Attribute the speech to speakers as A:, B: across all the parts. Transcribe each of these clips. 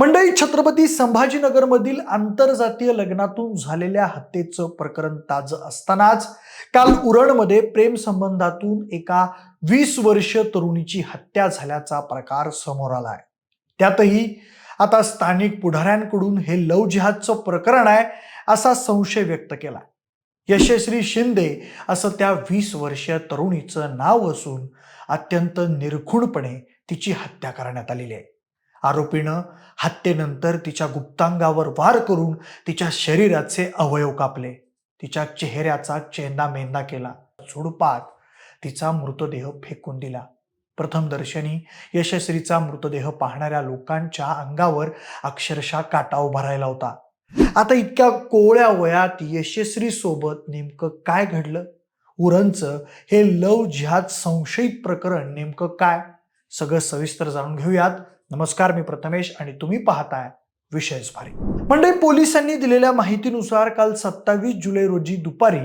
A: मंडळी छत्रपती संभाजीनगरमधील आंतरजातीय लग्नातून झालेल्या हत्येचं प्रकरण ताजं असतानाच काल उरणमध्ये प्रेमसंबंधातून एका वीस वर्ष तरुणीची हत्या झाल्याचा प्रकार समोर आलाय त्यातही आता स्थानिक पुढाऱ्यांकडून हे लव जिहादचं प्रकरण आहे असा संशय व्यक्त केला. यशस्वी शिंदे असं त्या वीस वर्षीय तरुणीचं नाव असून अत्यंत निरखूणपणे तिची हत्या करण्यात आलेली आहे. आरोपीनं हत्येनंतर तिच्या गुप्तांगावर वार करून तिच्या शरीराचे अवयव कापले. तिच्या चेहऱ्याचा चेंदा मेंदा केला. झुडपात तिचा मृतदेह फेकून दिला. प्रथमदर्शनी यशस्वीचा मृतदेह पाहणाऱ्या लोकांच्या अंगावर अक्षरशः काटा उभारायला होता. आता इतक्या कोवळ्या वयात यशस्वी सोबत नेमकं काय घडलं? उरणचं हे लव जिहाद संशयित प्रकरण नेमकं काय? सगळं सविस्तर जाणून घेऊयात. नमस्कार मी प्रथमेश आणि तुम्ही पाहताय विषयच भारी. मंडळी पोलिसांनी दिलेल्या माहितीनुसार काल सत्तावीस जुलै रोजी दुपारी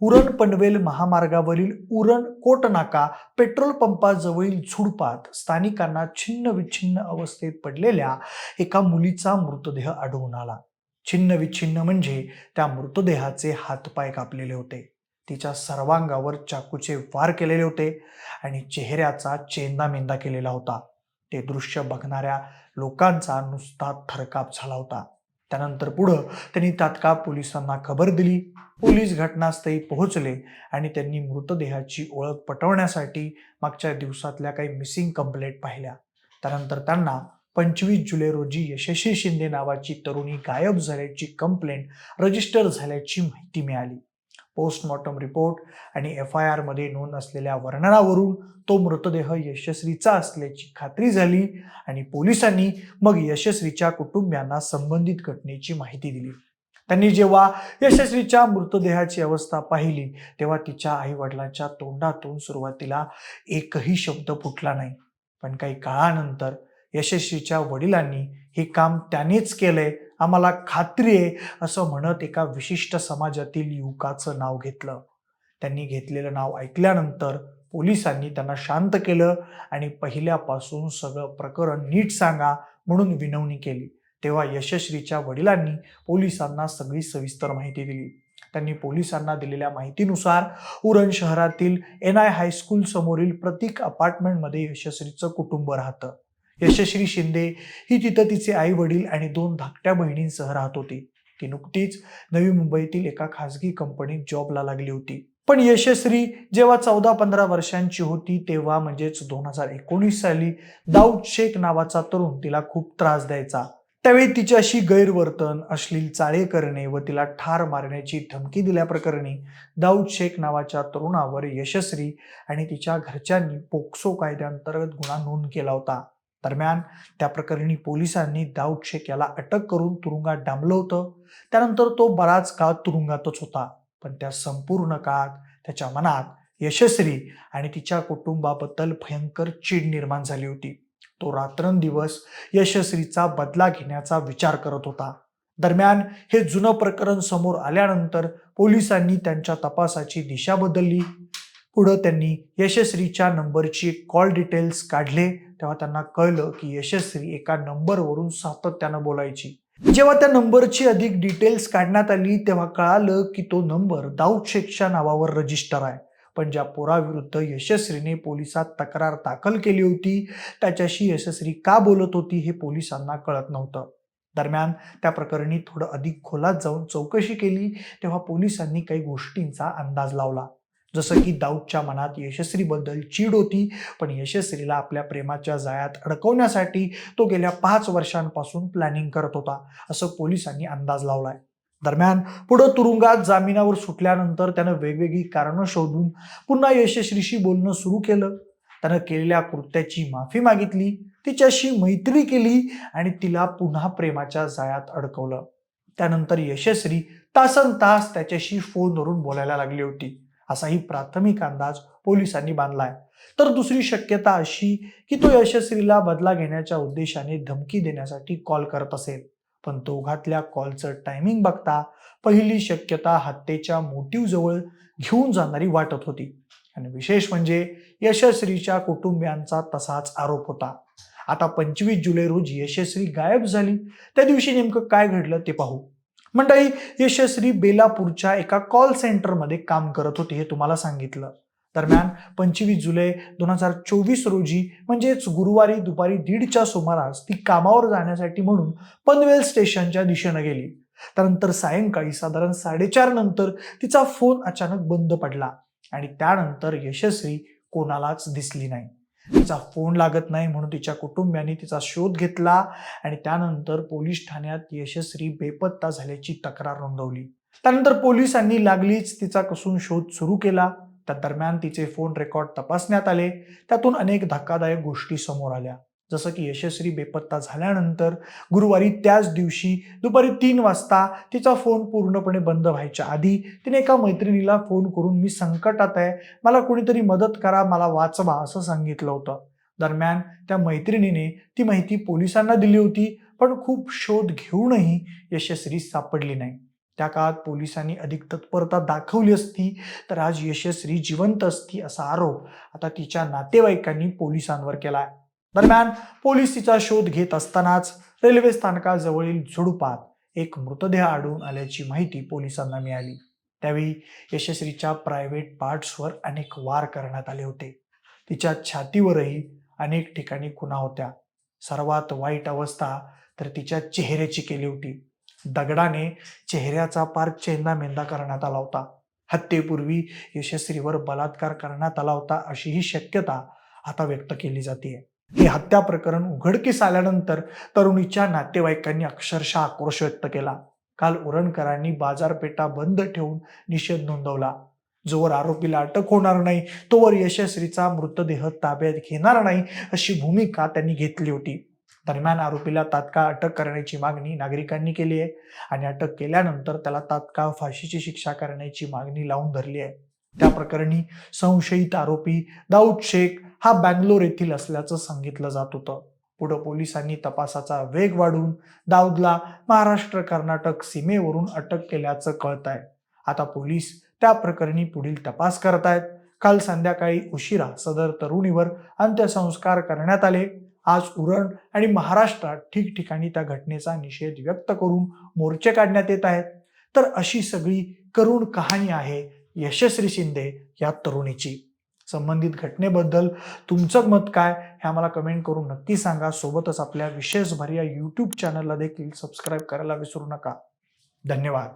A: उरण पनवेल महामार्गावरील उरण कोटनाका पेट्रोल पंपाजवळील झुडपात स्थानिकांना छिन्न विच्छिन्न अवस्थेत पडलेल्या एका मुलीचा मृतदेह आढळून आला. छिन्न विच्छिन्न म्हणजे त्या मृतदेहाचे हातपाय कापलेले होते. तिच्या सर्वांगावर चाकूचे वार केलेले होते आणि चेहऱ्याचा चेंदामेंदा केलेला होता. ते दृश्य बघणाऱ्या लोकांचा नुसता थरकाप झाला होता. त्यानंतर पुढं त्यांनी तात्काळ पोलिसांना खबर दिली. पोलीस घटनास्थळी पोहोचले आणि त्यांनी मृतदेहाची ओळख पटवण्यासाठी मागच्या दिवसातल्या काही मिसिंग कंप्लेंट पाहिल्या. त्यानंतर त्यांना पंचवीस जुलै रोजी यशस्वी शिंदे नावाची तरुणी गायब झाल्याची कंप्लेंट रजिस्टर झाल्याची माहिती मिळाली. पोस्टमॉर्टम रिपोर्ट आणि एफ आय आरमध्ये नोंद असलेल्या वर्णनावरून तो मृतदेह यशस्वीचा असल्याची खात्री झाली आणि पोलिसांनी मग यशस्वीच्या कुटुंबियांना संबंधित घटनेची माहिती दिली. त्यांनी जेव्हा यशस्वीच्या मृतदेहाची अवस्था पाहिली तेव्हा तिच्या आई वडिलांच्या तोंडातून सुरुवातीला एकही शब्द फुटला नाही. पण काही काळानंतर यशस्वीच्या वडिलांनी हे काम त्यानेच केलंय. आम्हाला खात्री आहे असं म्हणत एका विशिष्ट समाजातील युवकाचं नाव घेतलं. त्यांनी घेतलेलं नाव ऐकल्यानंतर पोलिसांनी त्यांना शांत केलं आणि पहिल्यापासून सगळं प्रकरण नीट सांगा म्हणून विनवणी केली. तेव्हा यशस्वीच्या वडिलांनी पोलिसांना सगळी सविस्तर माहिती दिली. त्यांनी पोलिसांना दिलेल्या माहितीनुसार उरण शहरातील एन आय हायस्कूल समोरील प्रतीक अपार्टमेंटमध्ये यशस्वीचं कुटुंब राहतं. यशस्वी शिंदे ही तिथं तिचे आई वडील आणि दोन धाकट्या बहिणींसह राहत होती. ती नुकतीच नवी मुंबईतील एका खासगी कंपनीत जॉबला लागली होती. पण यशस्वी जेव्हा चौदा पंधरा वर्षांची होती तेव्हा म्हणजेच दोन हजार एकोणीस साली दाऊद शेख नावाचा तरुण तिला खूप त्रास द्यायचा. त्यावेळी तिच्याशी गैरवर्तन अश्लील चाळे करणे व तिला ठार मारण्याची धमकी दिल्याप्रकरणी दाऊद शेख नावाच्या तरुणावर यशस्वी आणि तिच्या घरच्यांनी पोक्सो कायद्याअंतर्गत गुन्हा नोंद केला होता. दरम्यान त्या प्रकरणी पोलिसांनी दाऊद शेख याला अटक करून तुरुंगात डांबलं होतं. त्यानंतर तो बराच काळ तुरुंगातच होता. पण त्या संपूर्ण काळात त्याच्या मनात यशस्वी आणि तिच्या कुटुंबाबद्दल भयंकर चीड निर्माण झाली होती. तो रात्रंदिवस यशस्वीचा बदला घेण्याचा विचार करत होता. दरम्यान हे जुनं प्रकरण समोर आल्यानंतर पोलिसांनी त्यांच्या तपासाची दिशा बदलली. पुढं त्यांनी यशस्वीच्या नंबरची कॉल डिटेल्स काढले. तेव्हा त्यांना कळलं की यशस्वी एका नंबरवरून सातत्यानं बोलायची. जेव्हा त्या नंबरची अधिक डिटेल्स काढण्यात आली तेव्हा कळालं की तो नंबर दाऊद शेखच्या नावावर रजिस्टर आहे. पण ज्या पोराविरुद्ध यशस्वीने पोलिसात तक्रार दाखल केली होती त्याच्याशी यशस्वी का बोलत होती हे पोलिसांना कळत नव्हतं. दरम्यान त्या प्रकरणी थोडं अधिक खोलात जाऊन चौकशी केली तेव्हा पोलिसांनी काही गोष्टींचा अंदाज लावला. जसं की दाऊदच्या मनात यशस्वीबद्दल चीड होती पण यशस्वीला आपल्या प्रेमाच्या जाळ्यात अडकवण्यासाठी तो गेल्या पाच वर्षांपासून प्लॅनिंग करत होता असं पोलिसांनी अंदाज लावलाय. दरम्यान पुढं तुरुंगात जामिनावर सुटल्यानंतर त्यानं वेगवेगळी कारणं शोधून पुन्हा यशस्वीशी बोलणं सुरू केलं. त्यानं केलेल्या कृत्याची माफी मागितली तिच्याशी मैत्री केली आणि तिला पुन्हा प्रेमाच्या जाळ्यात अडकवलं. त्यानंतर यशस्वी तासन तास त्याच्याशी फोनवरून बोलायला लागली होती. असाही प्राथमिक अंदाज पोलिसांनी बांधलाय. तर दुसरी शक्यता अशी की तो यशस्वीला बदला घेण्याच्या उद्देशाने धमकी देण्यासाठी कॉल करत असेल. पण दोघातल्या कॉलचं टायमिंग बघता पहिली शक्यता हत्येच्या मोटिव जवळ घेऊन जाणारी वाटत होती. आणि विशेष म्हणजे यशस्वीच्या कुटुंबियांचा तसाच आरोप होता. आता पंचवीस जुलै रोजी यशस्वी गायब झाली. त्या दिवशी नेमकं काय घडलं ते पाहू. मंडळी यशस्वी बेलापूरच्या एका कॉल सेंटरमध्ये काम करत होती हे तुम्हाला सांगितलं. दरम्यान पंचवीस जुलै दोन हजार चोवीस रोजी म्हणजेच गुरुवारी दुपारी दीडच्या सुमारास ती कामावर जाण्यासाठी म्हणून पनवेल स्टेशनच्या दिशेनं गेली. त्यानंतर सायंकाळी साधारण साडेचार नंतर तिचा फोन अचानक बंद पडला आणि त्यानंतर यशस्वी कोणालाच दिसली नाही. तिचा फोन लागत नाही म्हणून तिच्या कुटुंबियांनी तिचा शोध घेतला आणि त्यानंतर पोलीस ठाण्यात यशस्वी बेपत्ता झाल्याची तक्रार नोंदवली. त्यानंतर पोलिसांनी लागलीच तिचा कसून शोध सुरू केला. त्या दरम्यान तिचे फोन रेकॉर्ड तपासण्यात आले. त्यातून अनेक धक्कादायक गोष्टी समोर आल्या. जसं की यशस्वी बेपत्ता झाल्यानंतर गुरुवारी त्याच दिवशी दुपारी तीन वाजता तिचा फोन पूर्णपणे बंद व्हायच्या आधी तिने एका मैत्रिणीला फोन करून मी संकटात आहे मला कोणीतरी मदत करा मला वाचवा असं सांगितलं होतं. दरम्यान त्या मैत्रिणीने ती माहिती पोलिसांना दिली होती पण खूप शोध घेऊनही यशस्वी सापडली नाही. त्या काळात पोलिसांनी अधिक तत्परता दाखवली असती तर आज यशस्वी जिवंत असती असा आरोप आता तिच्या नातेवाईकांनी पोलिसांवर केला आहे दरम्यान पोलीस तिचा शोध घेत असतानाच रेल्वे स्थानकाजवळील झुडपात एक मृतदेह आढळून आल्याची माहिती पोलिसांना मिळाली. त्यावेळी यशस्वीच्या प्रायव्हेट पार्ट्सवर अनेक वार करण्यात आले होते. तिच्या छातीवरही अनेक ठिकाणी खुणा होत्या. सर्वात वाईट अवस्था तर तिच्या चेहऱ्याची केली होती. दगडाने चेहऱ्याचा पार चेंदामेंदा करण्यात आला होता. हत्येपूर्वी यशस्वीवर बलात्कार करण्यात आला होता अशीही शक्यता आता व्यक्त केली जाते हे हत्या प्रकरण उघडकीस आल्यानंतर तरुणीच्या नातेवाईकांनी अक्षरशः आक्रोश व्यक्त केला. काल उरणकरांनी बाजारपेठा बंद ठेवून निषेध नोंदवला. जोवर आरोपीला अटक होणार नाही तोवर यशस्वीचा मृतदेह ताब्यात घेणार नाही अशी भूमिका त्यांनी घेतली होती. दरम्यान आरोपीला तात्काळ अटक करण्याची मागणी नागरिकांनी केली आहे आणि अटक केल्यानंतर त्याला तात्काळ फाशीची शिक्षा करण्याची मागणी लावून धरली आहे. त्या प्रकरणी संशयित आरोपी दाऊद शेख हा बँगलोर येथील असल्याचं सांगितलं जात होतं. पुढं पोलिसांनी तपासाचा वेग वाढवून दाऊदला महाराष्ट्र कर्नाटक सीमेवरून अटक केल्याचं कळत आहे आता पोलीस त्या प्रकरणी पुढील तपास करत आहेत काल संध्याकाळी उशिरा सदर तरुणीवर अंत्यसंस्कार करण्यात आले. आज उरण आणि महाराष्ट्रात ठिकठिकाणी त्या घटनेचा निषेध व्यक्त करून मोर्चे काढण्यात येत आहेत. तर अशी सगळी करुण कहाणी आहे यशस्वी शिंदे या तरुणीची. संबंधित घटनेबद्दल तुमचं मत काय हे आम्हाला कमेंट करून नक्की सांगा. सोबतच आपल्या विशेषभर या यूट्यूब चॅनलला देखील सबस्क्राईब करायला विसरू नका. धन्यवाद.